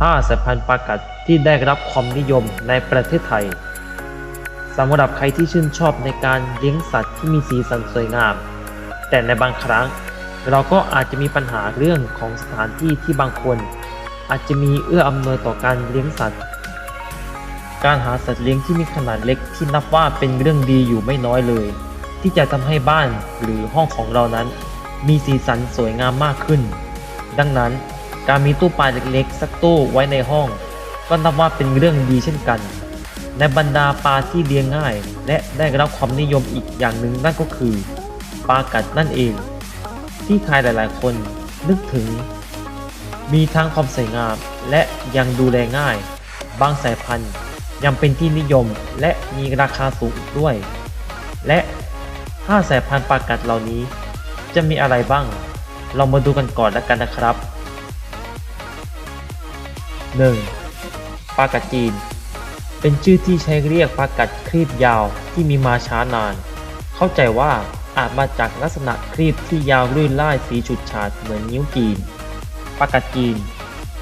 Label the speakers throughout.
Speaker 1: 5สายพันธุ์ปากัดที่ได้รับความนิยมในประเทศไทยสำหรับใครที่ชื่นชอบในการเลี้ยงสัตว์ที่มีสีสันสวยงาม แต่ในบางครั้งเราก็อาจจะมีปัญหาเรื่องของสถานที่ที่บางคน อาจจะมีเอื้ออำนวยต่อการเลี้ยงสัตว์ การหาสัตว์เลี้ยงที่มีขนาดเล็กที่นับว่าเป็นเรื่องดีอยู่ไม่น้อยเลย ที่จะทำให้บ้านหรือห้องของเรานั้น มีสีสันสวยงามมากขึ้น ดังนั้น การมีตู้ปลาเล็กๆ สักตู้ไว้ในห้อง ก็นับว่าเป็นเรื่องดีเช่นกัน ในบรรดาปลาที่เลี้ยงง่าย และได้รับความนิยมอีกอย่างหนึ่งนั่นก็คือปลากัดนั่นเอง ที่ใครหลายๆ คนนึกถึง มีทั้งความสวยงามและยังดูแลง่าย บางสายพันธุ์ยังเป็นที่นิยมและมีราคาสูงอีกด้วย และ5สายพันธุ์ปลากัดเหล่านี้ จะมีอะไรบ้าง เรามาดูกันก่อนแล้วกันนะครับ 1. ปลากัดจีน เป็นชื่อที่ใช้เรียกปลากัดครีบยาวที่มีมาช้านาน เข้าใจว่าอาจมาจากลักษณะครีบที่ยาวลื่นล่ายสีฉูดฉาดเหมือนนิ้วจีนปลากัดจีน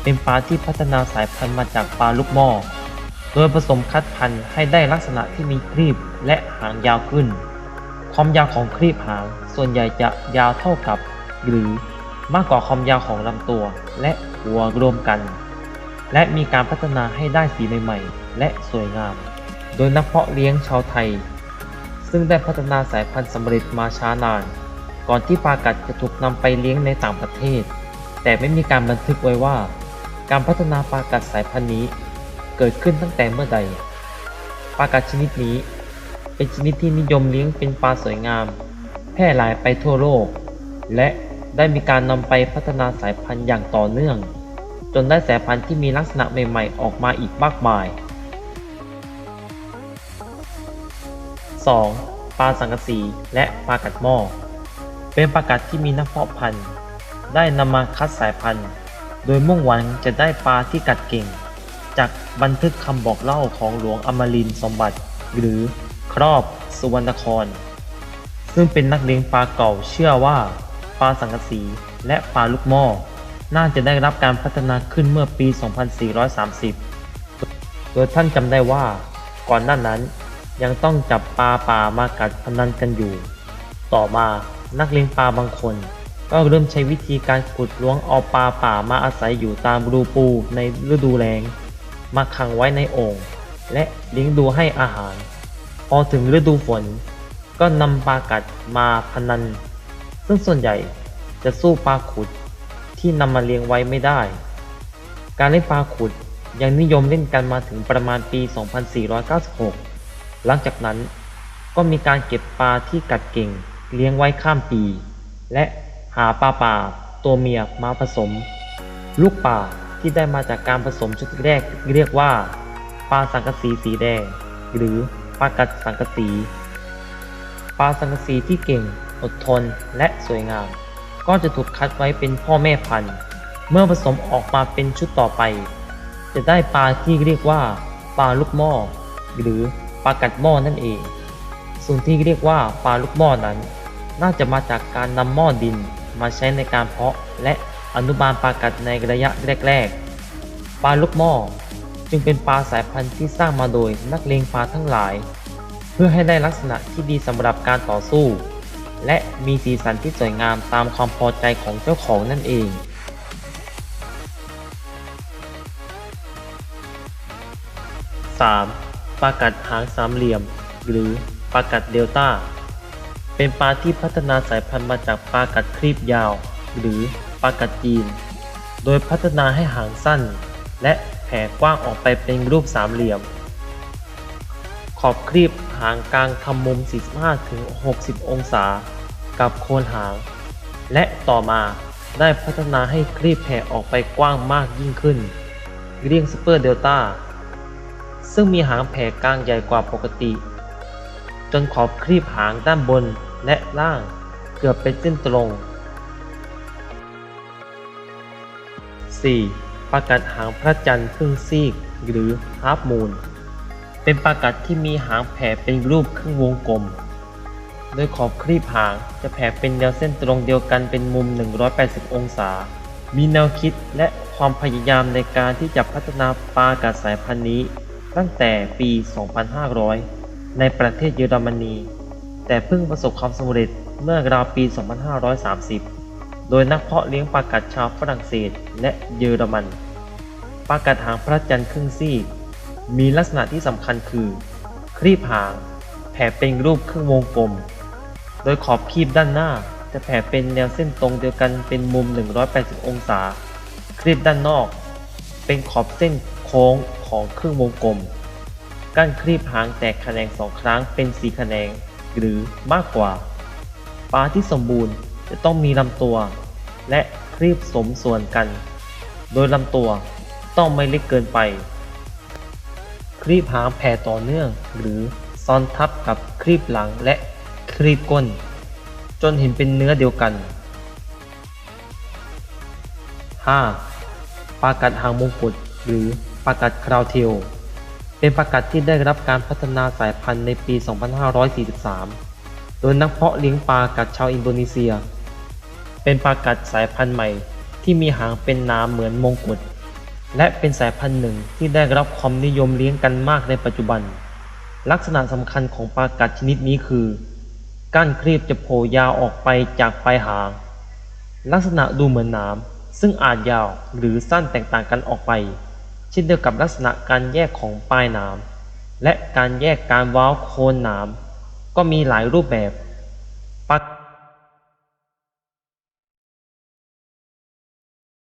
Speaker 1: เป็นปลาที่พัฒนาสายพันธุ์มาจากปลาลูกหม้อโดยผสมคัดพันธุ์ให้ได้ลักษณะที่มีครีบและหางยาวขึ้น ความยาวของครีบหางส่วนใหญ่จะยาวเท่ากับ หรือมากกว่าความยาวของลำตัวและหัวรวมกัน และมีการพัฒนาให้ได้สีใหม่ๆ และสวยงาม โดยนักเพาะเลี้ยงชาวไทย ซึ่งได้พัฒนาสายพันธุ์สำเร็จมาช้านาน ก่อนที่ปลากัดจะถูกนำไปเลี้ยงในต่างประเทศ แต่ไม่มีการบันทึกไว้ว่า การพัฒนาปลากัดสายพันธุ์นี้ เกิดขึ้นตั้งแต่เมื่อใดปลากัดชนิดนี้ เป็นชนิดที่นิยมเลี้ยงเป็นปลาสวยงาม แพร่หลายไปทั่วโลก และได้มีการนำไปพัฒนาสายพันธุ์อย่างต่อเนื่อง จนได้สายพันธุ์ที่มีลักษณะใหม่ๆ ออกมาอีกมากมาย 2. ปลาสังกะสีและปลากัดหม้อ เป็นปลากัดที่มีนักเพาะพันธุ์ ได้นำมาคัดสายพันธุ์ โดยมุ่งหวังจะได้ปลาที่กัดเก่ง จากบันทึกคำบอกเล่าของหลวงอมรินทร์สมบัติ หรือครอบสุวรรณคร ซึ่งเป็นนักเลี้ยงปลาเก่าเชื่อว่า ปลาสังกะสีและปลาลูกหม้อ น่าจะได้รับการพัฒนาขึ้นเมื่อปี 2430 โดยท่านจำได้ว่า ก่อนหน้านั้นยังต้องจับปลาป่ามากัดพนันกันอยู่ ต่อมานักเลี้ยงปลาบางคน ก็เริ่มใช้วิธีการขุดล้วงเอาปลาป่ามาอาศัยอยู่ตามรูปูในฤดูแล้ง มาขังไว้ในโอ่งและเลี้ยงดูให้อาหาร พอถึงฤดูฝน ก็นำปลากัดมาพนัน ซึ่งส่วนใหญ่จะสู้ปลาขุด ที่นำมาเลี้ยงไว้ไม่ได้ การเล่นปลาขุดยังนิยมเล่นกันมาถึงประมาณปี 2496 หลังจากนั้นก็มีการเก็บปลาที่กัดเก่งเลี้ยงไว้ข้ามปี และหาปลาป่าตัวเมียมาผสม ลูกป่าที่ได้มาจากการผสมชุดแรกเรียกว่าปลาสังกะสีสีแดง หรือปลากัดสังกะสี ปลาสังกะสีที่เก่ง อดทนและสวยงาม ก็จะถูกคัดไว้เป็นพ่อแม่พันธุ์ เมื่อผสมออกมาเป็นชุดต่อไป จะได้ปลาที่เรียกว่าปลาลูกหม้อหรือปลากัดหม้อนั่นเอง ส่วนที่เรียกว่าปลาลูกหม้อนั้น น่าจะมาจากการนำหม้อดินมาใช้ในการเพาะและอนุบาลปลากัดในระยะแรก ๆ ปลาลูกหม้อจึงเป็นปลาสายพันธุ์ที่สร้างมาโดยนักเลงปลาทั้งหลาย เพื่อให้ได้ลักษณะที่ดีสำหรับการต่อสู้ และมีสีสันที่สวยงามตามความพอใจของเจ้าของนั่นเอง 3. ปลากัดหางสามเหลี่ยม หรือปลากัดเดลต้า เป็นปลาที่พัฒนาสายพันธุ์มาจากปลากัดครีบยาว หรือปลากัดจีน โดยพัฒนาให้หางสั้น และแผ่กว้างออกไปเป็นรูปสามเหลี่ยม ขอบครีบ หางกลางทำมุม 45-60 องศา กับโคนหาง และต่อมาได้พัฒนาให้ครีบแผ่ออกไปกว้างมากยิ่งขึ้น เรียกซูเปอร์เดลต้า ซึ่งมีหางแผ่กลางใหญ่กว่าปกติ จนขอบครีบหางด้านบนและล่างเกือบเป็นเส้นตรง 4. ปลากัดหางพระจันทร์ครึ่งซีกหรือฮาร์ฟมูน เป็นปลากัดที่มีหางแผ่เป็นรูปครึ่งวงกลม โดยขอบครีบหางจะแผ่เป็นแนวเส้นตรงเดียวกันเป็นมุม 180 องศา มีแนวคิดและความพยายามในการที่จะพัฒนาปลากัดสายพันธุ์นี้ ตั้งแต่ปี 2500 ในประเทศเยอรมนี แต่เพิ่งประสบความสำเร็จเมื่อราวปี 2530 โดยนักเพาะเลี้ยงปลากัดชาวฝรั่งเศสและเยอรมัน ปลากัดหางพระจันทร์ครึ่งซีก มีลักษณะที่สำคัญคือ ครีบหางแผ่เป็นรูปครึ่งวงกลม โดยขอบครีบด้านหน้าจะแผ่เป็นแนวเส้นตรงเดียวกันเป็นมุม 180 องศา ครีบด้านนอก เป็นขอบเส้นโค้งของครึ่งวงกลมก้านครีบหางแตกแขนงสองครั้งเป็นสีแขนงหรือมากกว่า ปลาที่สมบูรณ์จะต้องมีลำตัว และครีบสมส่วนกัน โดยลำตัวต้องไม่เล็กเกินไป ครีบหางแผ่ต่อเนื่อง หรือซ้อนทับกับครีบหลังและครีบก้น จนเห็นเป็นเนื้อเดียวกัน 5. ปลากัดหางมงกุฎหรือปลากัดคราวเทลเป็นปลากัดที่ได้รับการพัฒนาสายพันธุ์ในปี 2543 โดยนักเพาะเลี้ยงปลากัดชาวอินโดนีเซีย เป็นปลากัดสายพันธุ์ใหม่ที่มีหางเป็นน้ำเหมือนมงกุฎ และเป็นสายพันธุ์หนึ่งที่ได้รับความนิยมเลี้ยงกันมากในปัจจุบัน ลักษณะสำคัญของปลากัดชนิดนี้คือ ก้านครีบจะโผล่ยาวออกไปจากปลายหาง ลักษณะดูเหมือนหน้ำซึ่งอาจยาวหรือสั้นแตกต่างกันออกไป เช่นเดียวกับลักษณะการแยกของปลายหนามและการแยกการว้าวโคนหนามก็มีหลายรูปแบบปลา